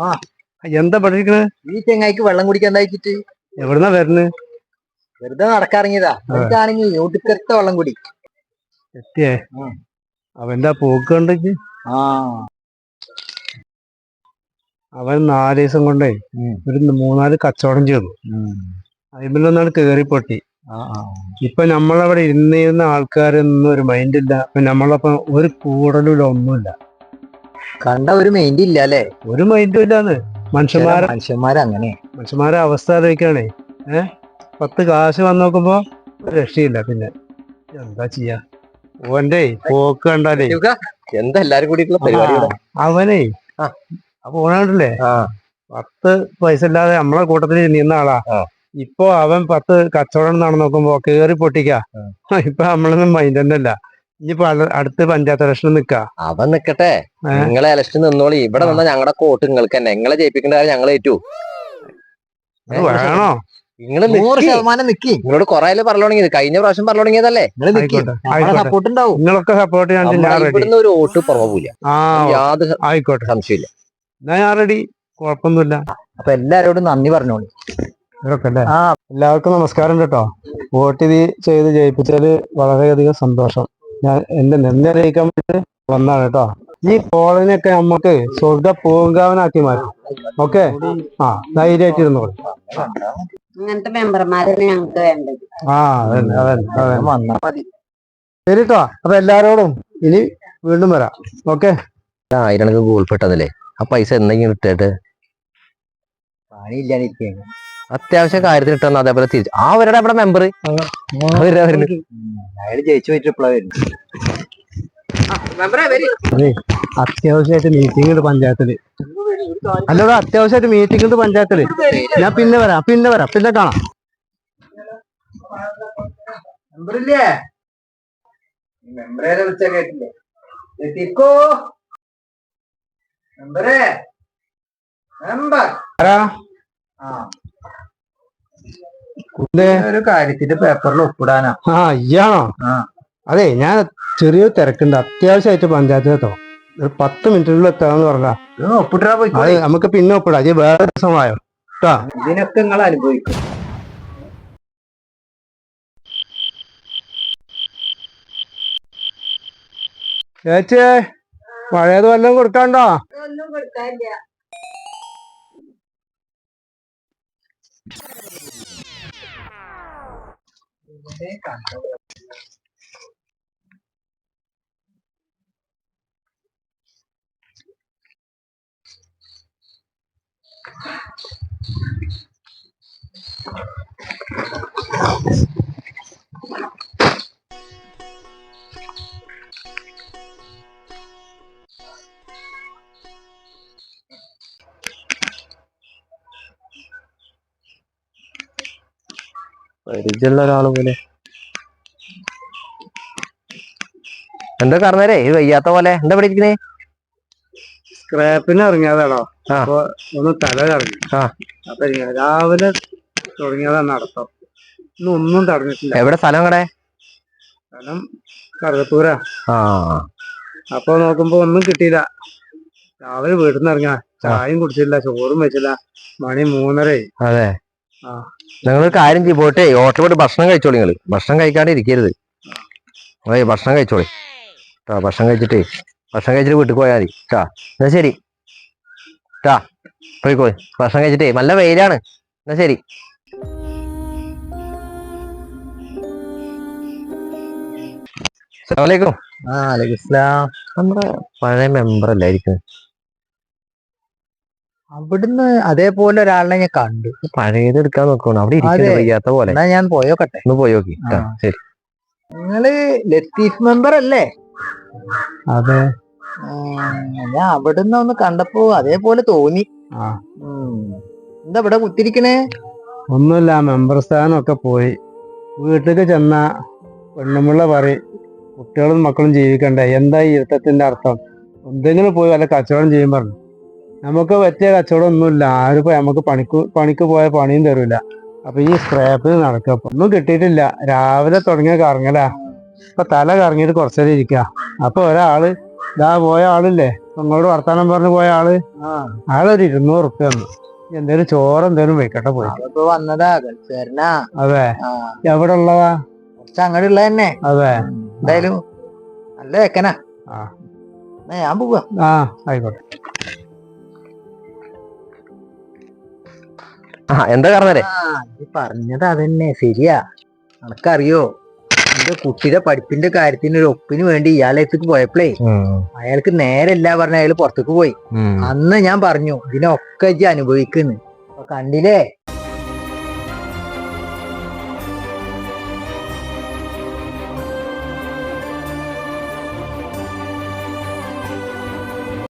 ആ. എന്താ പഠിക്കണേ ഈ ചെങ്ങായിക്ക് വെള്ളം കുടിക്കാൻ എന്തായിട്ട് എവിടുന്നാ വരുന്നത് വെറുതെ നടക്കാറിങ്ങിയതാ എനിക്കാണെങ്കിൽ വെള്ളം കുടി. എത്തിയേ. അവന്റെ പോക്ക് ആ. അവൻ നാല് ദിവസം കൊണ്ടേ. ഒരു മൂന്നാൽ കച്ചവടം ചെയ്തു. അതിമിലൊന്നാണ് കേറി പൊട്ടി ആ, ആ. ഇപ്പൊ നമ്മളവിടെ ഇരുന്നിരുന്ന ആൾക്കാരൊന്നും ഒരു മൈൻഡില്ല നമ്മളപ്പം ഒരു കൂടലും ഒന്നുമില്ല. കണ്ട ഒരു മൈൻഡ് ഇല്ല അല്ലേ? ഒരു മൈൻഡും ഇല്ലാന്ന്. മനുഷ്യന്മാരെ മനുഷ്യന്മാരങ്ങനെ മനുഷ്യന്മാരെ അവസ്ഥ ആലോചിക്കാണേ. ഏഹ് പത്ത് കാശ് വന്ന് നോക്കുമ്പോ രക്ഷയില്ല പിന്നെ. എന്താ ചെയ്യാ? ഓന്റെ പോക്ക് കണ്ടാലേ. എന്താ എല്ലാരും കൂടിയിട്ടുള്ള ആ, അവനേ. ആ. അപ്പൊ ഓണാണ്ടല്ലേ. പത്ത് പൈസ ഇല്ലാതെ നമ്മളെ കൂട്ടത്തിൽ നിന്ന ആളാ. ഇപ്പൊ അവൻ പത്ത് കച്ചവടം നടന്നു നോക്കുമ്പോ കേറി പൊട്ടിക്ക. ഇപ്പൊ നമ്മളൊന്നും മൈൻഡ് തന്നെ അല്ല ഇനിയിപ്പോ അട- അടുത്ത പഞ്ചായത്ത് ഇലക്ഷൻ നിക്കാ. അവൻ നിക്കട്ടെ? നിങ്ങളെ ഇലക്ഷൻ നിന്നോളി. ഇവിടെ നിന്ന ഞങ്ങളുടെ കോട്ട് നിങ്ങൾക്ക് തന്നെ. നിങ്ങളെ ജയിപ്പിക്കേണ്ട കാര്യം ഞങ്ങൾ ഏറ്റു. വേണോ? വേണോ നിങ്ങൾ ശതമാനം നിക്കി. നിങ്ങളോട് കുറെ പറഞ്ഞു തുടങ്ങിയത് കഴിഞ്ഞ പ്രാവശ്യം പറഞ്ഞു തുടങ്ങിയതല്ലേ ആയിക്കോട്ടെ. ആയിക്കോട്ടെ. സപ്പോർട്ട് ഉണ്ടാവും. നിങ്ങളൊക്കെ സപ്പോർട്ട് ചെയ്യാൻ ഞാൻ റെഡി ഇവിടുന്ന് ഒരു വോട്ട് പുറമില്ല ആ യാതൊരു ആയിക്കോട്ടെ. സംശയമില്ല ഞാൻ റെഡി കുഴപ്പമൊന്നുമില്ല. അപ്പൊ എല്ലാരോടും നന്ദി പറഞ്ഞോളി. ആ. എല്ലാവർക്കും നമസ്കാരം കേട്ടോ. വോട്ട് ഇത് ചെയ്ത് ജയിപ്പിച്ചാൽ വളരെയധികം സന്തോഷം. ഞാൻ എന്റെ നന്ദി അറിയിക്കാൻ വേണ്ടി വന്നാണ് കേട്ടോ. ഈ കോളനിയൊക്കെ നമുക്ക് സ്വർഗ പൂങ്കാവനാക്കി മാറ്റും. ഓക്കെ? ആ ധൈര്യമായിട്ട് ഇരുന്നോളൂ. അങ്ങനത്തെ മെമ്പർമാരെ ഞങ്ങൾക്ക് വേണ്ടത്. ആ അതന്നെ അതന്നെ അതന്നെ. വന്നാ മതി. ശരി കേട്ടോ അപ്പൊ എല്ലാരോടും ഇനി വീണ്ടും വരാം. ഓക്കെ? ആയിരം ഗൂഗിൾ പേ ഇട്ടതല്ലേ ആ പൈസ എന്തെങ്കിലും ഇട്ടിട്ട്. അത്യാവശ്യ കാര്യത്തിന് ഇട്ടെന്ന് അതേപോലെ തിരിച്ചു. ആ അവരുടെ അവിടെ മെമ്പർ അയാൾ ജയിച്ചു പോയിട്ട് അത്യാവശ്യമായിട്ട് മീറ്റിംഗ് ഉണ്ട് പഞ്ചായത്തിൽ. അല്ലോടാ അത്യാവശ്യമായിട്ട് മീറ്റിംഗ് ഉണ്ട് പഞ്ചായത്തിൽ. ഞാൻ പിന്നെ വരാം പിന്നെ വരാം പിന്നെ കാണാം. മെമ്പറില്ലേ മെമ്പറെ വിളിച്ചാ കേട്ടില്ലേ? എത്തിക്കോ മെമ്പറേ മെമ്പർ ആരാ? ആ. ഒരു കാര്യത്തിന്റെ പേപ്പറിൽ ഒപ്പിടാനാ. ആ ഇയാണോ. അതെ ഞാൻ ചെറിയൊരു തിരക്കുണ്ട്. അത്യാവശ്യമായിട്ട് പഞ്ചായത്തിലെത്തോ ഒരു പത്ത് മിനിറ്റിനുള്ളിൽ എത്താന്ന് പറഞ്ഞാ ഇതൊന്ന് ഒപ്പിട്ടാ പോയി നമുക്ക് പിന്നെ ഒപ്പിടാം. ഇത് വേറെ ദിവസമായോ? കേട്ടാ ഇതിനൊക്കെ നിങ്ങൾ അനുഭവിക്കും. ചേച്ചേ പഴയത് വല്ലതും കൊടുക്കാണ്ടോ ഒന്നും കൊടുക്കാനില്ല. mình có cảm động Thank you. പരിചയമുള്ള ഒരാൾ പോലെ. എന്താ കാരണവരെ ഇത് വയ്യാത്ത പോലെ. എന്താ ഇരിക്കുന്നേ? സ്ക്രാപ്പിന് ഇറങ്ങിയതാണോ. അപ്പൊ ഒന്ന് തല കറങ്ങി. ആ. അപ്പൊ രാവിലെ തുടങ്ങിയതാ നടത്തം. ഇന്ന് ഒന്നും തടഞ്ഞിട്ടില്ല. എവിടെ സ്ഥലം കടേ സ്ഥലം കറുകത്തൂരാ അപ്പൊ നോക്കുമ്പോ ഒന്നും കിട്ടിയില്ല. രാവിലെ വീട്ടിൽ നിന്ന് ഇറങ്ങാ ചായയും കുടിച്ചില്ല ചോറും വെച്ചില്ല. മണി മൂന്നരയായി. അതെ. നിങ്ങൾ കാര്യം ചെയ്യും പോട്ടെ. ഹോട്ടലിൽ പോയിട്ട് ഭക്ഷണം കഴിച്ചോളി നിങ്ങൾ ഭക്ഷണം കഴിക്കാണ്ട് ഇരിക്കരുത്. അതെ ഭക്ഷണം കഴിച്ചോളി. കേട്ടോ ഭക്ഷണം കഴിച്ചിട്ടേ ഭക്ഷണം കഴിച്ചിട്ട് വീട്ടിൽ പോയാൽ മതി. ട്ടാ എന്നാ ശരി. കേട്ടാ പോയിക്കോ ഭക്ഷണം കഴിച്ചിട്ടേ നല്ല വെയിലാണ്. എന്നാ ശരി. അസ്സലാം നമ്മുടെ പഴയ മെമ്പർ അല്ലായിരിക്കും അവിടുന്ന് അതേപോലെ ഒരാളെ ഞാൻ കണ്ടു. പഴയത് എടുക്കാൻ നോക്കണം അവിടെ. വയ്യാത്ത പോലെ. എന്നാ ഞാൻ പോയോക്കട്ടെ. ഒന്ന് പോയി നോക്കി ശരി. നിങ്ങൾ ലത്തീഫ് മെമ്പർ അല്ലേ? അതെ. ഞാൻ അവിടുന്ന് ഒന്ന് കണ്ടപ്പോ അതേപോലെ തോന്നി. എന്താ ഇവിടെ കുത്തിരിക്കണേ? ഒന്നുമില്ല മെമ്പർ സ്ഥാനമൊക്കെ പോയി. വീട്ടിലേക്ക് ചെന്ന പെണ്ണുമുള്ള പറയും കുട്ടികളും മക്കളും ജീവിക്കണ്ടേ? എന്താ ഈ ഇരുത്തത്തിന്റെ അർത്ഥം? എന്തെങ്കിലും പോയി വല്ല കച്ചവടം ചെയ്യും പറഞ്ഞു. നമുക്ക് പറ്റിയ കച്ചവടം ഒന്നുമില്ല ആരും നമുക്ക് പണിക്ക് പണിക്ക് പോയ പണിയും തരൂല. അപ്പൊ ഈ സ്ക്രാപ്പിൽ നടക്കുക അപ്പൊ ഒന്നും കിട്ടിയിട്ടില്ല. രാവിലെ തുടങ്ങിയ കറങ്ങലാ. ഇപ്പൊ തല കറങ്ങിയിട്ട് കുറച്ചേരം ഇരിക്കുക അപ്പൊ ഒരാൾ ഇതാ പോയ ആളില്ലേ? നിങ്ങളോട് വർത്താനം പറഞ്ഞു പോയ ആൾ? ആളൊരു ഇരുന്നൂറ് റുപ്യ തന്നു. എന്തേലും ചോറ് എന്തേലും വെക്കട്ടെ പോയി. ഇപ്പൊ വന്നതാ. ഗൾഫുകാരനാ. അതെ. എവിടെ ഉള്ളതാ കുറച്ച് അങ്ങോട്ട് ഉള്ള തന്നെ. അതെ. എന്തായാലും നല്ല വെക്കനാ. ഞാൻ പോവാ. ആ ആയിക്കോട്ടെ. ആ എന്താ ഈ പറഞ്ഞത് അതന്നെ ശരിയാ. അനക്കറിയോ? എന്റെ കുട്ടിയുടെ പഠിപ്പിന്റെ കാര്യത്തിന് ഒരു ഒപ്പിന് വേണ്ടി ഇയാളേക്ക് പോയപ്പോഴേ അയാൾക്ക് നേരല്ല പറഞ്ഞ അയാൾ പുറത്തേക്ക് പോയി. അന്ന് ഞാൻ പറഞ്ഞു ഇതിനൊക്കെ ഇജ്ജ് അനുഭവിക്കുന്നു. കണ്ടില്ലേ?